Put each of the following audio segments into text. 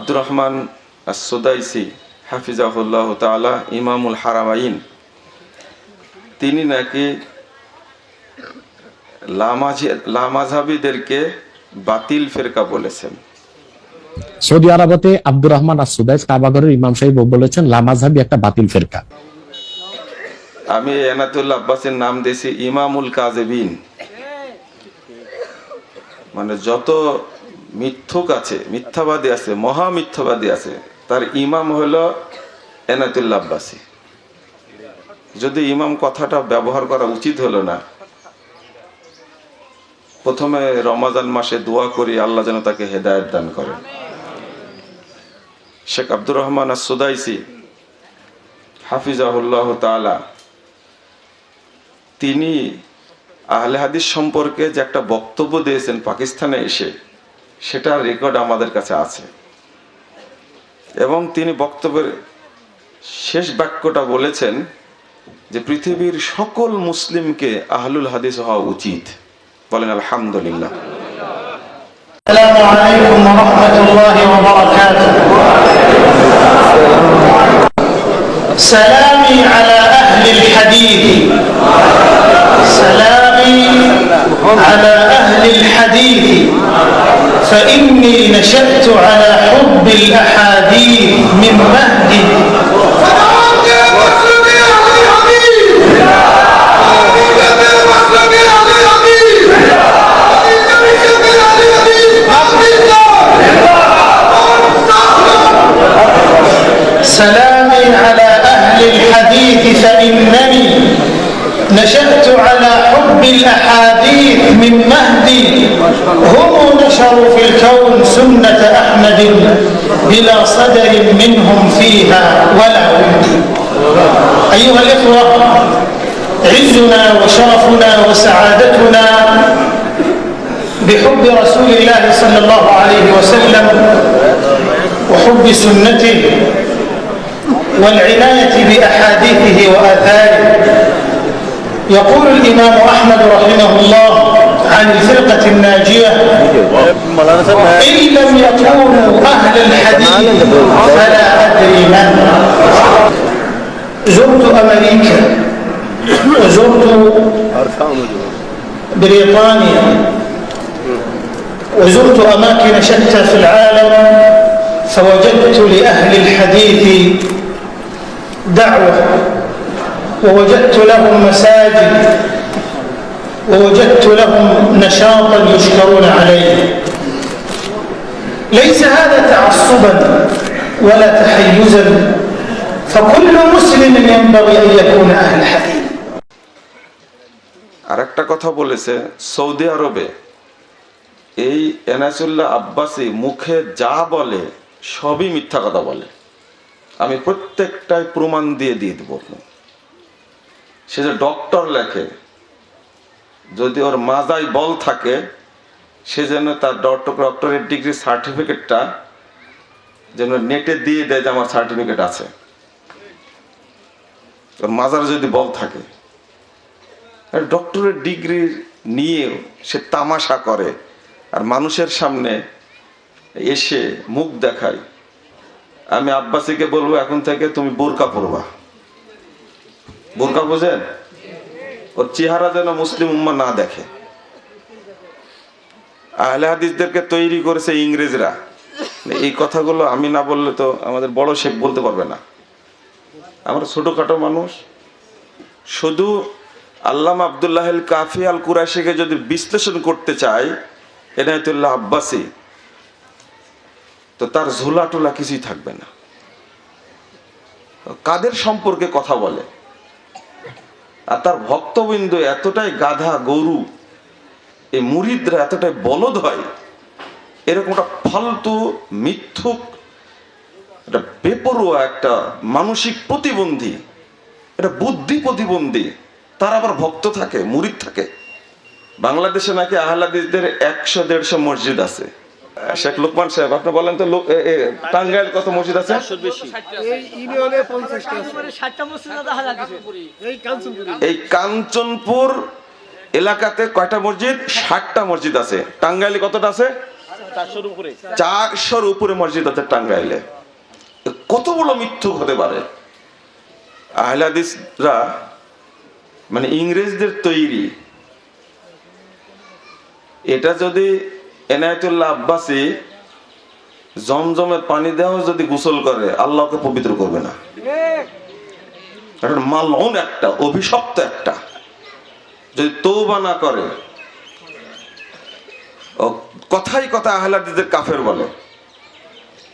আব্দুর রহমান আসুদাইসি হাফিজাহুল্লাহ তাআলা ইমামুল হারামাইন। তিনি নাকি লামাঝাবিদেরকে বাতিল ফেরকা বলেছেন। সৌদি আরবতে আব্দুর রহমান আসুদাইস কাবাগরের ইমাম সাহেব বলেছেন লামাজহাবি একটা বাতিল ফেরকা। আমি এনাতুল্লাহ আব্বাসের নাম দিয়েছি ইমামুল কাজেবিন মানে যত মিথ্যুক আছে, মিথ্যাবাদী আছে, মহা মিথ্যাবাদী আছে। তার ইমাম হলো এনাতুল্লাহ আব্বাসী। যদি ইমাম কথাটা ব্যবহার করা উচিত হলো না, প্রথমে রমাজান মাসে দোয়া করি, আল্লাহ যেন তাকে হেদায়ত দান করেন শেখ আব্দুর রহমান আর সুদাইসি হাফিজাহুল্লাহ তাআলা, তিনি আহলে হাদিস সম্পর্কে যে একটা বক্তব্য দিয়েছেন পাকিস্তানে এসে সেটার রেকর্ড আমাদের কাছে আছে। এবং তিনি বক্তব্যের শেষ বাক্যটা বলেছেন যে পৃথিবীর সকল মুসলিমকে আহলুল হাদিস হওয়া উচিত। বলেন, আলহামদুলিল্লাহ। সালামি আলা فإني نشأت على حب الأحاديث من مهد. سلامي على أهل الحديث فإنني نشأت على حب الأحاديث من مهدي. هم نشروا في الكون سنة أحمد بلا صدر منهم فيها ولا ود. أيها الإخوة عزنا وشرفنا وسعادتنا بحب رسول الله صلى الله عليه وسلم وحب سنته والعناية بأحاديثه وآثاره. يقول الإمام أحمد رحمه الله عن الفرقة الناجية إن لم يكونوا أهل الحديث فلا أدري من. زرت أمريكا وزرت بريطانيا وزرت أماكن شتى في العالم فوجدت لأهل الحديث دعوة. ووجدت لهم مساجد ووجدت لهم نشاطا يشكرون عليه ليس هذا تعصبا ولا تحيزا فكل مسلم ينبغي أن يكون أهل حديث আর একটা কথা বলেছে সৌদি আরবে এই এনাসুল্লাহ আব্বাসী মুখে যা বলে সবই মিথ্যা কথা বলে আমি প্রত্যেকটাই প্রমাণ দিয়ে দিয়ে দেবো সে যে ডক্টর লেখে, যদি ওর মাজায় বল থাকে, সে যেন তার ডক্টর ডক্টরের ডিগ্রি সার্টিফিকেটটা যেন নেটে দিয়ে দেয় যে আমার সার্টিফিকেট আছে। ওর মাজার যদি বল থাকে ডক্টরের ডিগ্রি নিয়ে সে তামাশা করে, আর মানুষের সামনে এসে মুখ দেখায়, আমি আব্বাসীকে বলব, এখন থেকে তুমি বোরকা পরবা। বোরকা বোঝেন ওর চেহারা যেন মুসলিম উম্মা না দেখে। আহলে হাদিসদেরকে তৈরি করেছে ইংরেজরা। এই কথাগুলো আমি না বললে তো আমাদের বড় শেখ বলতে পারবে না। আমরা ছোটখাটো মানুষ। শুধু আল্লাম আবদুল্লাহ কাফি আল কুরাশিকে যদি বিশ্লেষণ করতে চাই এনায়তুল্লাহ আব্বাসী। তো তার ঝোলা টোলা কিছুই থাকবে না। কাদের সম্পর্কে কথা বলে? আর তার ভক্তবৃন্দ এতটাই গাধা, গরু এই মুরিদরা এতটাই বলদ হয়, এরকম একটা ফালতু, মিথ্যুক এটা বেপরোয়া একটা মানসিক প্রতিবন্ধী এটা বুদ্ধি প্রতিবন্ধী, তার আবার ভক্ত থাকে, মুরিদ থাকে। বাংলাদেশে নাকি আহলাদিসদের একশো, দেড়শো মসজিদ আছে। শেখ লোকমান সাহেব আপনি বলেন তো টাঙ্গাইল কত মসজিদ আছে? এই কাঞ্চনপুরি এই কাঞ্চনপুর। এলাকাতে কয়টা মসজিদ? ষাটটা মসজিদ আছে। টাঙ্গাইলে কতটা আছে? চারশোর উপরে। চারশোর উপরে মসজিদ আছে টাঙ্গাইলে। কত বড় মিথ্যুক হতে পারে? আহলাদিসরা মানে ইংরেজদের তৈরি। এটা যদি এনায়তুল্লাহ আব্বাসী জমজমের পানি দেওয়া যদি গোসল করে, আল্লাহকে পবিত্র করবে না। মালন একটা, অভিশপ্ত একটা। যদি তৌবা না করে কথাই কথা আহলাদিদের কাফের বলে।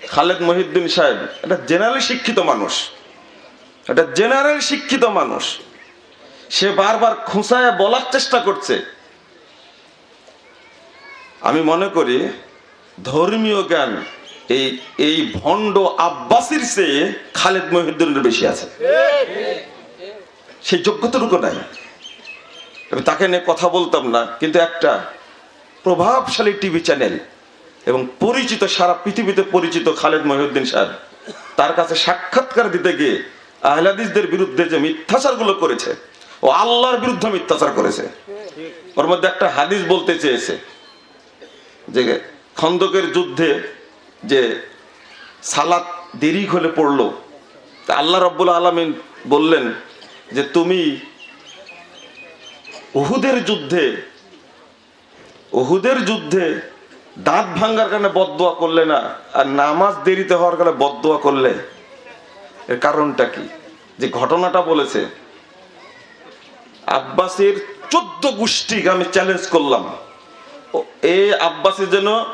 খালেদ মহিউদ্দিন সাহেব, এটা জেনারেল শিক্ষিত মানুষ। এটা জেনারেল শিক্ষিত মানুষ। সে বারবার খুঁচায় বলার চেষ্টা করছে। আমি মনে করি ধর্মীয় জ্ঞান এই এই ভণ্ড আব্বাসির চেয়ে খালেদ মহিউদ্দিনের বেশি আছে। সেই যোগ্যতাটুকু নাই। আমি তাকে নিয়ে কথা বলতাম না, কিন্তু একটা প্রভাবশালী টিভি চ্যানেল এবং পরিচিত সারা পৃথিবীতে পরিচিত খালেদ মহিউদ্দিন সাহেব তার কাছে সাক্ষাৎকার দিতে গিয়ে আহলাদিসদের বিরুদ্ধে যে মিথ্যাচারগুলো করেছে ও আল্লাহর বিরুদ্ধে মিথ্যাচার করেছে, ওর মধ্যে একটা হাদিস বলতে চেয়েছে যে খন্দকের যুদ্ধে যে সালাত দেরি হলে পড়ল আল্লাহ রব্বুল আলমিন বললেন যে, তুমি ওহুদের যুদ্ধে ওহুদের যুদ্ধে দাঁত ভাঙ্গার কারণে বদদোয়া করলে না, আর নামাজ দেরিতে হওয়ার কারণে বদদোয়া করলে? এর কারণটা কি? যে ঘটনাটা বলেছে, আব্বাসের চোদ্দ গোষ্ঠীকে আমি চ্যালেঞ্জ করলাম। এ আব্বাসের যেন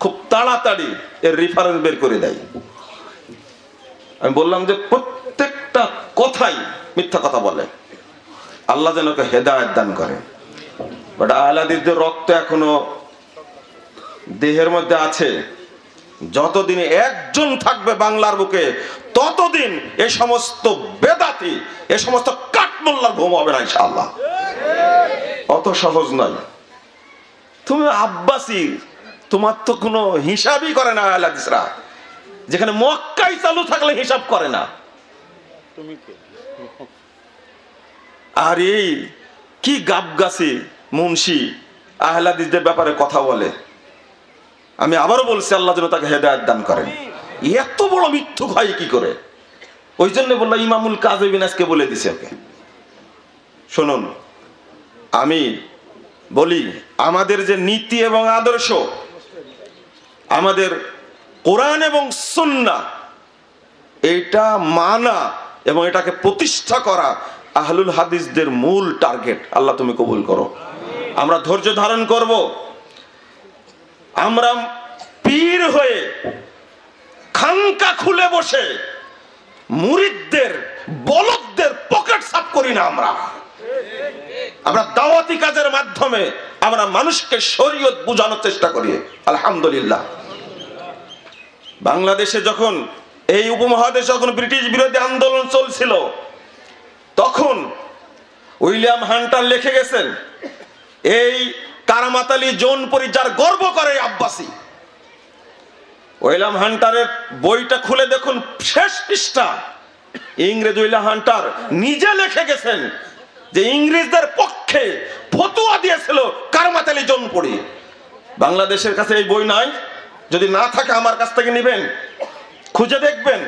খুব তাড়াতাড়ি এর রেফারেন্স বের করে দেয়। আমি বললাম যে, প্রত্যেকটা কথাই মিথ্যা কথা বলে। আল্লাহ যেন ওকে হেদায়ত দান করে। বাট আহলাদিসদের রক্ত এখনও দেহের মধ্যে আছে, যতদিন একজন থাকবে বাংলার বুকে, ততদিন এ সমস্ত বেদাতি, এ সমস্ত কাঠমোল্লার ঘুম হবে না ইনশাআল্লাহ। অত সহজ নয়। তুমি আব্বাসি। তোমার তো কোনো হিসাবই করে না আহলাদিসরা যেখানে মক্কাই চালু থাকলে হিসাব করে না। তুমি আর এই কি গাবগাছি মুন্সি আহলাদিসদের ব্যাপারে কথা বলে। আমি আবারও বলছি আল্লাহ যেন তাকে হেদায়ত দান করেন। এত বড় মিথ্যুক হয় কি করে? ওই জন্য বলল ইমামুল কাজবিন আজকে বলে দিছে ওকে। শুনুন আমি বলি, আমাদের যে নীতি এবং আদর্শ, আমাদের কোরআন এবং সুন্না, এটা মানা এবং এটাকে প্রতিষ্ঠা করা আহলুল হাদিসদের মূল টার্গেট। আল্লাহ তুমি কবুল করো। আমরা ধৈর্য ধারণ করব। আমরা পীর হয়ে খাঙ্কা খুলে বসে মুরিদদের, বলদদের পকেট সাফ করি না আমরা। আমরা দাওয়াতি কাজের মাধ্যমে আমরা মানুষকে শরীয়ত বোঝানোর চেষ্টা করি। আলহামদুলিল্লাহ। বাংলাদেশে যখন, এই উপমহাদেশে যখন ব্রিটিশ বিরোধী আন্দোলন চলছিল, তখন উইলিয়াম হান্টার লিখে গেছেন, এই কারামাত আলী জোনপুরি যার গর্ব করে আব্বাসী। উইলিয়াম হান্টারের বইটা খুলে দেখুন, শেষ পৃষ্ঠা। ইংরেজ উইলিয়াম হান্টার নিজে লিখে গেছেন যে ইংরেজদের পক্ষে ফতুয়া দিয়েছিল কারামাত আলী জোনপুরি। বাংলাদেশের কাছে এই বই নাই। যদি না থাকে আমার কাছ থেকে নেবেন। খুঁজে দেখবেন।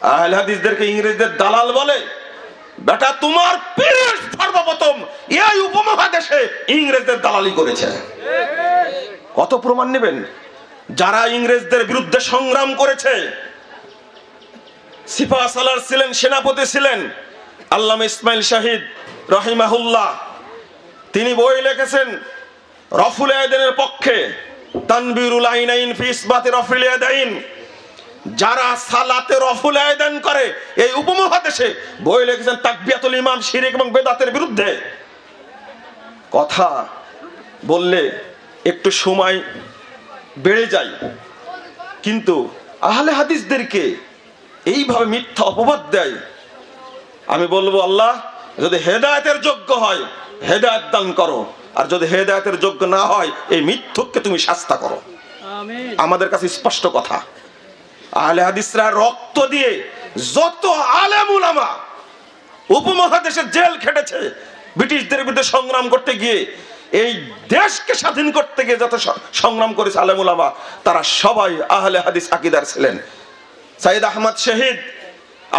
আহলে হাদিসদেরকে ইংরেজদের দালাল বলে, বেটা, তোমার পীর সর্বপ্রথম এই উপমহাদেশে ইংরেজদের দালালি করেছে। কত প্রমাণ নেবেন? যারা ইংরেজদের বিরুদ্ধে সংগ্রাম করেছে, সিফা সালার ছিলেন, সেনাপতি ছিলেন, আল্লামা ইসমাইল শাহিদ রহিমাহুল্লাহ, তিনি বই লিখেছেন, রফুল আয়দিনের পক্ষে, তানবিরুল আইনাইন ফি ইসবাতে রফুল আয়দাইন যারা সালাতে রফুল আয়দান করে, এই উপমহাদেশে বই লিখেছেন তাকবিয়াতুল ইমাম, শিরিক এবং বেদাতের বিরুদ্ধে। কথা বললে একটু সময় বেড়ে যায়। কিন্তু আহলে হাদিসদেরকে এইভাবে মিথ্যা অপবাদ দেয়। আমি বলব, আল্লাহ যদি হেদায়েতের যোগ্য হয় হেদায়েত দান করো। আর যদি হেদায়েতের যোগ্য না হয় এই মিথ্যুককে তুমি শাস্তা করো। আমাদের কাছে স্পষ্ট কথা। আহলে হাদিসরা রক্ত দিয়ে যত আলেম উলামা উপমহাদেশের জেল খেটেছে ব্রিটিশদের বিরুদ্ধে সংগ্রাম করতে গিয়ে এই দেশকে স্বাধীন করতে গিয়ে যত সংগ্রাম করেছে আলেম উলামা তারা সবাই আহলে হাদিস আকিদার ছিলেন। সাইদ আহমদ শহীদ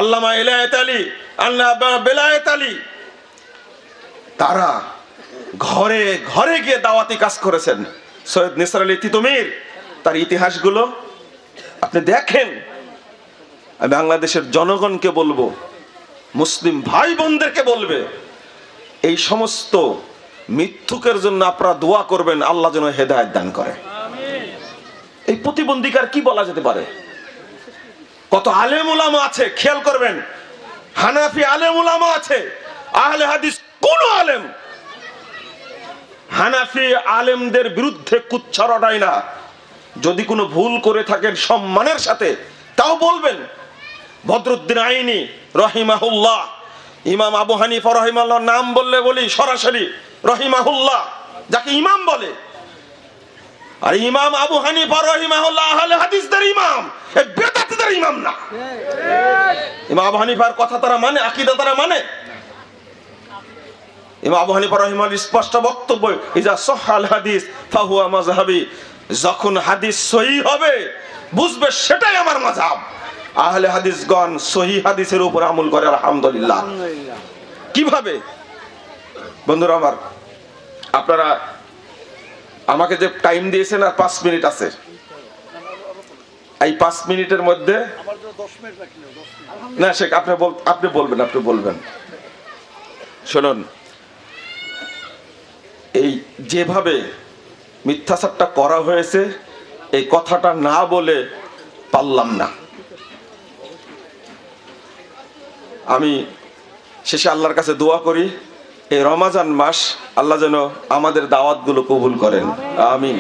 আল্লামা ইলায়েত আলী আল্লাহ বেলায়েত তারা ঘরে ঘরে গিয়ে দাওয়াতি কাজ করেছেন। সৈয়দ নিসার আলী তিতুমির, তার ইতিহাসগুলো আপনি দেখেন। আমি বাংলাদেশের জনগণকে বলব, মুসলিম ভাই বোনদেরকে বলবে, এই সমস্ত মিথ্যুকের জন্য আপনারা দোয়া করবেন, আল্লাহ যেন হেদায়ত দান করে। এই প্রতিবন্ধীকার কি বলা যেতে পারে? কত আলেম উলামা আছে, খেয়াল করবেন হানাফি আলেম উলামা আছে, আহলে হাদিস কোন আলেম। হানাফি আলেমদের বিরুদ্ধে কুচ্ছারটাই না। যদি কোনো ভুল করে থাকেন সম্মানের সাথে, তাও বলবেন। বদরুদ্দিন আইনি, রহিমাহুল্লাহ। ইমাম আবু হানিফা রহিমাল্লাহ নাম বললে বলি সরাসরি, রহিমাহুল্লাহ, যাকে ইমাম বলে। আর ইমাম আবু হানিফা রহিমাহুল্লাহ আহলে হাদিসদের ইমাম। এ বেদাতীদের ইমাম না। ইমাম আবু হানিফার কথা তারা মানে আকীদা তারা মানে। ইমাম আবু হানিফা রহিমাল স্পষ্ট বক্তব্য ইজা সহাল হাদিস ফাহুয়া যখন হাদিস সহি হবে বুঝবে সেটাই আমার মাযহাব। আহলে হাদিসগণ সহি হাদিসের উপর আমল করে আলহামদুলিল্লাহ। কীভাবে? বন্ধুরা আমার আপনারা আমাকে যে টাইম দিয়েছেন আর পাঁচ মিনিট আছে। এই পাঁচ মিনিটের মধ্যে না, শেখ, আপনি আপনি বলবেন আপনি বলবেন। শুনুন। এই যেভাবে মিথ্যাচারটা করা হয়েছে, এই কথাটা না বলে পারলাম না। আমি শেষে আল্লাহর কাছে দোয়া করি। এই রমাজান মাস আল্লাহ যেন আমাদের দাওয়াতগুলো কবুল করেন। আমিন।